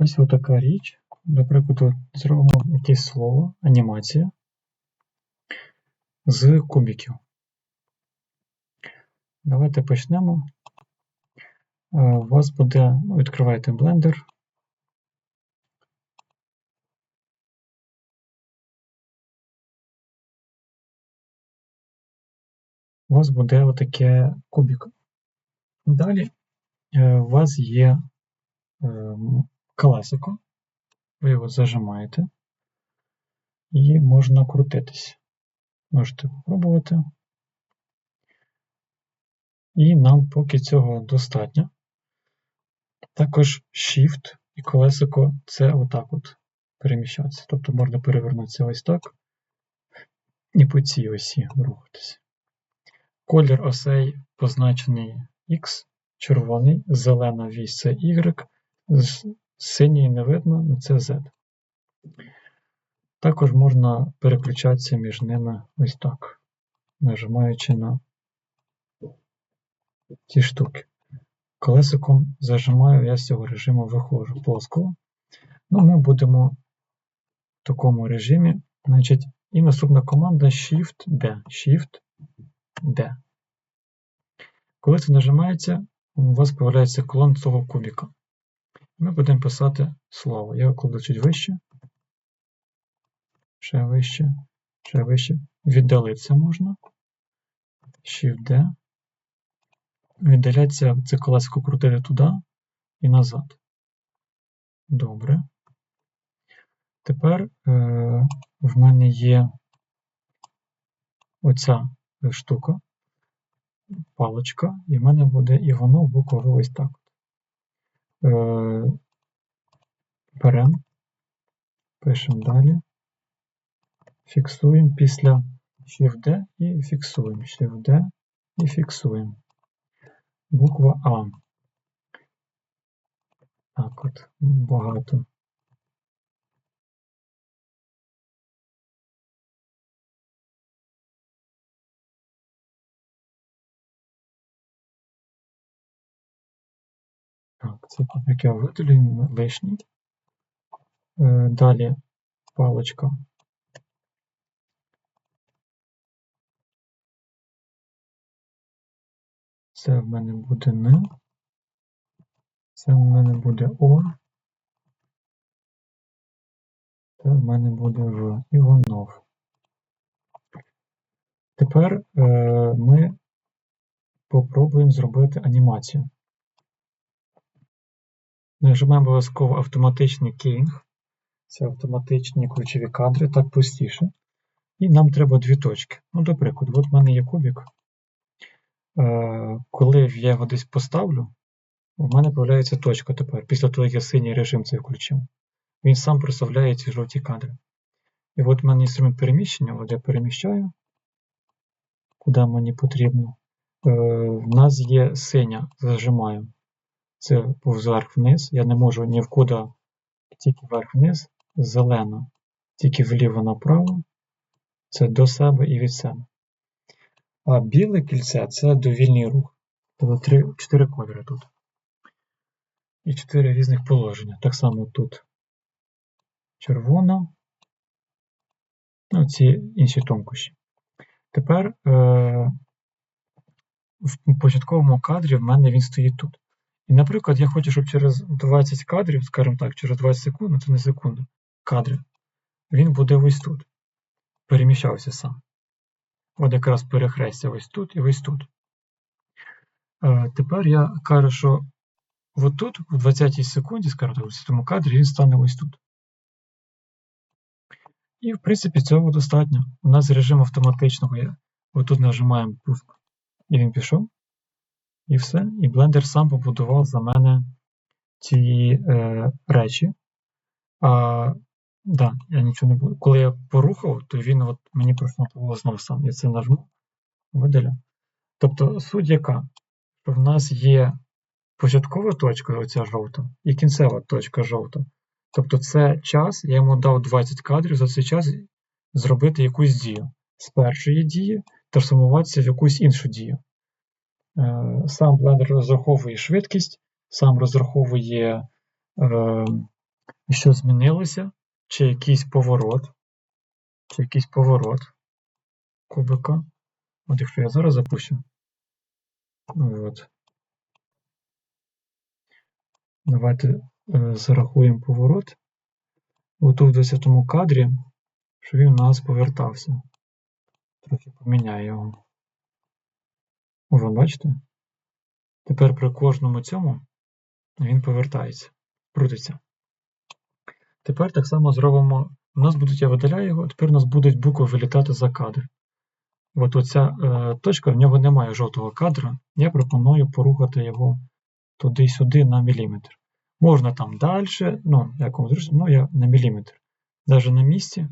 Ось отака річ. Наприклад, зробимо якесь слово, анімація з кубиків. Давайте почнемо. Е, У вас буде, відкриваєте блендер. У вас буде отаке кубик. Далі е, у вас є колесико, ви його зажимаєте і можна крутитись. Можете спробувати. І нам поки цього достатньо. Також Shift і колесико це отак от переміщатися. Тобто можна перевернутися ось так і по цій осі рухатися. Колір осей позначений X, червоний, зелена вісь це Y, синій не видно, ну це Z. Також можна переключатися між ними ось так, нажимаючи на ці штуки. Колесиком зажимаю, я з цього режиму виходжу плоского. Ну, ми будемо в такому режимі. Значить, і наступна команда Shift-D. Shift-D. Коли це нажимається, у вас з'являється клон цього кубіка. Ми будемо писати слово. Я кладу чуть вище. Ще вище, ще вище. Віддалитися можна. Shift-D. Віддаляться це колесико крутити туди і назад. Добре. Тепер е, в мене є оця штука, паличка, і в мене буде і воно буквово ось так. Е, беремо, пишемо далі, фіксуємо після Shift-D і фіксуємо. Shift-D і фіксуємо. Буква А. Так от, багато. Це таке видалюємо лишній. Е, Далі паличка. Це в мене буде Н. Це в мене буде О. Це в мене буде В. Іванов. Тепер е, ми попробуємо зробити анімацію. Нажимаємо обов'язково автоматичний кейнг. Це автоматичні ключові кадри, так простіше. І нам треба дві точки. Ну, до прикладу, от в мене є кубик. Е, коли я його десь поставлю, у мене з'являється точка тепер, після того, як я синій режим цей включив. Він сам проставляє ці жовті кадри. І от в мене інструмент переміщення, от я переміщаю, куди мені потрібно. Е, в нас є синя, зажимаю. Це вверх вниз. Я не можу ні в куди, тільки вверх вниз, зелена, тільки вліво направо. Це до себе і від себе. А біле кільце це довільний рух. Тобто три, чотири кольори тут. І чотири різних положення. Так само тут червона. Ну, ці інші тонкощі. Тепер е, в початковому кадрі в мене він стоїть тут. І, наприклад, я хочу, щоб через 20 кадрів, скажімо так, через 20 секунд, ну це не секунди, кадри, він буде ось тут. Переміщався сам. От якраз перехрестя ось тут і ось тут. Е, тепер я кажу, що отут, в 20 секунді, скажімо так, в цьому кадрі він стане ось тут. І, в принципі, цього достатньо. У нас режим автоматичного є. Отут нажимаємо пуск, і він пішов. І все. І блендер сам побудував за мене ці е, речі. А, да, я нічого не буду. Коли я порухав, то він от мені проснував знову сам. Я це нажму, видаля. Тобто суть яка? Що в нас є початкова точка, оця жовта, і кінцева точка жовта. Тобто це час, я йому дав 20 кадрів за цей час зробити якусь дію. З першої дії трансформуватися в якусь іншу дію. Е, Сам блендер розраховує швидкість, сам розраховує е, що змінилося? Чи якийсь поворот? Чи якийсь поворот кубика? От якщо я зараз запущу. От. Давайте е, зарахуємо поворот. Отут в 10 кадрі, що він у нас повертався. Трохи поміняю його. Ви бачите? Тепер при кожному цьому він повертається, крутиться. Тепер так само зробимо. У нас будуть, я видаляю його, тепер у нас будуть букви вилітати за кадр. От оця е, точка, в нього немає жовтого кадра. Я пропоную порухати його туди-сюди на міліметр. Можна там далі, ну, як вам зручно, ну я на міліметр. Навіть на місці,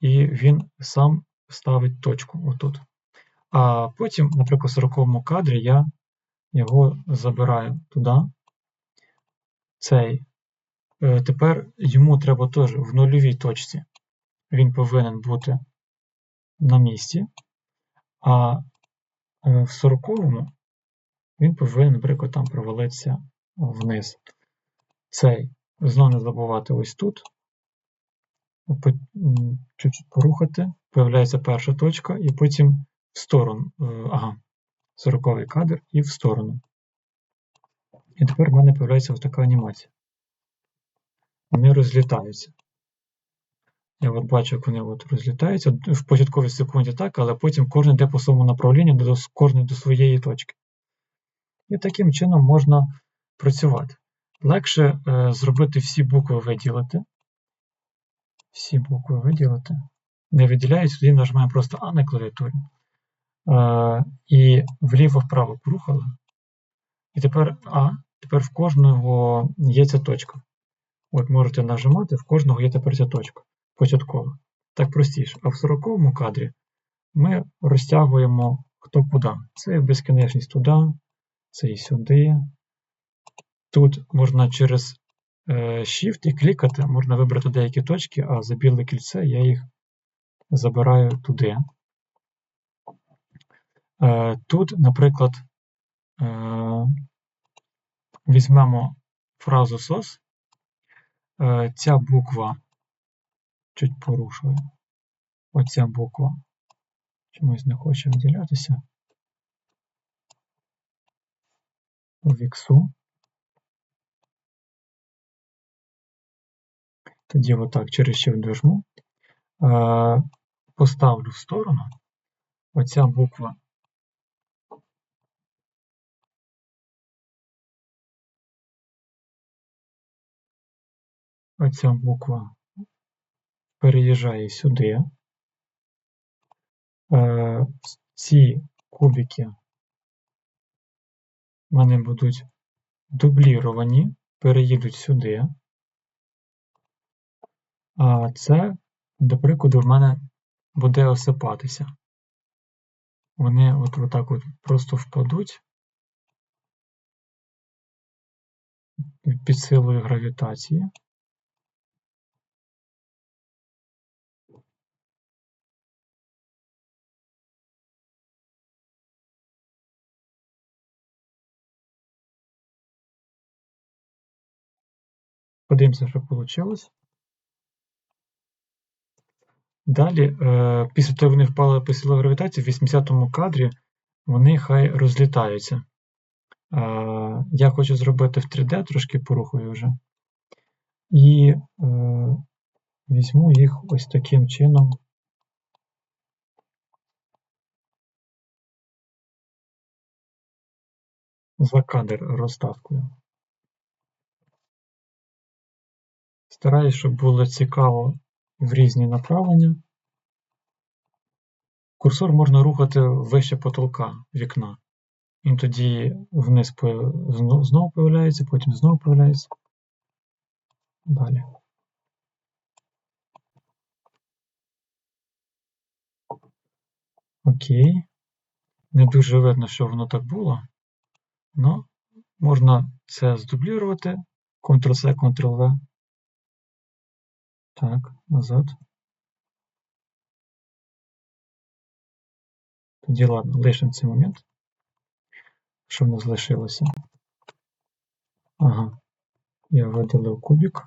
і він сам ставить точку отут. А потім, наприклад, в 40 кадрі я його забираю туди. Цей. Е, Тепер йому треба теж в нульовій точці. Він повинен бути на місці. А е, в 40-му він повинен, наприклад, там провалитися вниз. Цей. Знову не забувати ось тут. Чуть-чуть порухати. Появляється перша точка, і потім в сторону. е, Ага, 40 кадр і в сторону. І тепер в мене появляється ось така анімація. Вони розлітаються. Я от бачу, як вони от розлітаються. В початковій секунді так, але потім кожен йде по своєму направлінню, кожен до своєї точки. І таким чином можна працювати. Легше е, зробити всі букви виділити. Всі букви виділити. Не виділяють, тоді нажимаємо просто А на клавіатурі. І вліво-вправо порухали. І тепер А, тепер в кожного є ця точка. От можете нажимати, в кожного є тепер ця точка початкова. Так простіше. А в 40 кадрі ми розтягуємо хто куди. Це безкінечність туди, це і сюди. Тут можна через е, Shift і клікати, можна вибрати деякі точки, а за біле кільце я їх забираю туди. Е, Тут, наприклад, е, візьмемо фразу SOS. Е, Ця буква чуть порушує. Оця буква чомусь не хоче виділятися. Віксу. Тоді отак через Shift дожму. Поставлю в сторону. Оця буква Оця буква переїжджає сюди. Е, Ці кубики вони будуть дубліровані, переїдуть сюди. А це, до прикладу, в мене буде осипатися. Вони от отак от просто впадуть під силою гравітації. Подивимося, що вийшло. Далі, е, після того, як вони впали під силою гравітації, в 80-му кадрі вони хай розлітаються. Е, я хочу зробити в 3D, трошки порухаю вже. І е, візьму їх ось таким чином. За кадр розставкою. Стараюсь, щоб було цікаво в різні направлення. Курсор можна рухати вище потолка вікна. Він тоді вниз знову появляється, потім знову появляється. Далі. Окей. Не дуже видно, що воно так було. Ну, можна це здублірувати. Ctrl-C, Ctrl-V. Так, назад. Тоді ладно, лишимо цей момент. Що в нас лишилося? Ага, я видалив кубик.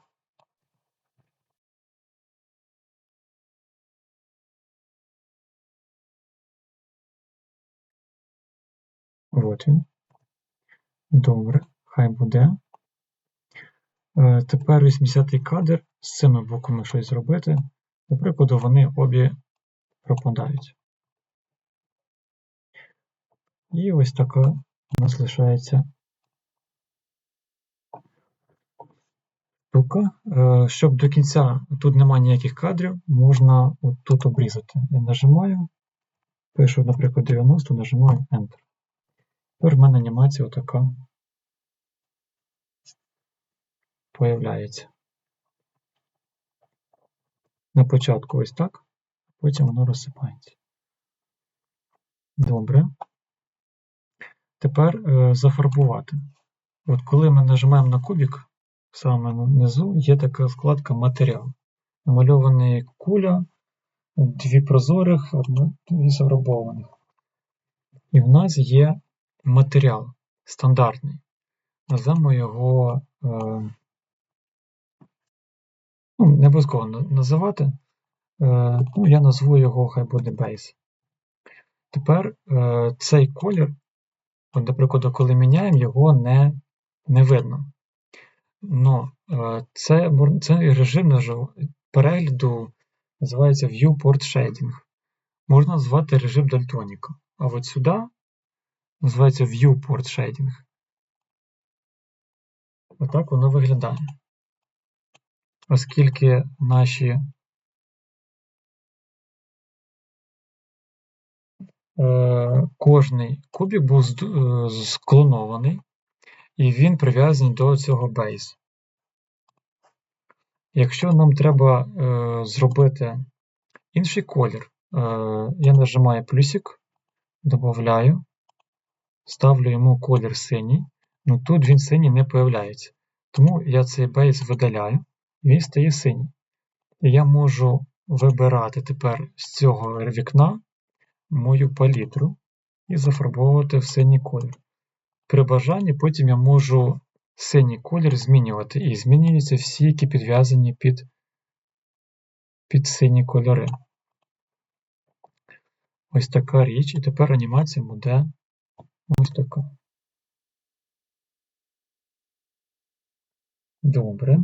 От він. Добре, хай буде. Е, Тепер 80-й кадр. З цими буквами щось зробити. До прикладу, вони обі пропадають. І ось така у нас лишається штука. Е, Щоб до кінця тут немає ніяких кадрів, можна от тут обрізати. Я нажимаю, пишу, наприклад, 90, нажимаю Enter. Тепер в мене анімація отака появляється. На початку ось так, потім воно розсипається. Добре. Тепер е, зафарбувати. От коли ми нажимаємо на кубик, саме внизу є така вкладка Матеріал. Намальований куля, дві прозорих, дві зафарбованих. І в нас є матеріал стандартний. Назвемо його. Е, ну, не обов'язково називати. Е, ну, я назву його, хай буде Base. Тепер е, цей колір, прикладу, коли міняємо, його не, не видно. Но е, це, цей режим перегляду називається Viewport Shading. Можна назвати режим Дальтоніка. А от сюди називається Viewport Shading. Отак воно виглядає. Оскільки наші е, кожний кубик був е, склонований, і він прив'язаний до цього бейс. Якщо нам треба е, зробити інший колір, е, я нажимаю плюсик, додаю, ставлю йому колір синій, ну тут він синій не появляється. Тому я цей бейс видаляю, він стає синій. Я можу вибирати тепер з цього вікна мою палітру і зафарбовувати в синій колір. При бажанні потім я можу синій колір змінювати, і змінюються всі, які підв'язані під, під сині кольори. Ось така річ, і тепер анімація буде ось така. Добре.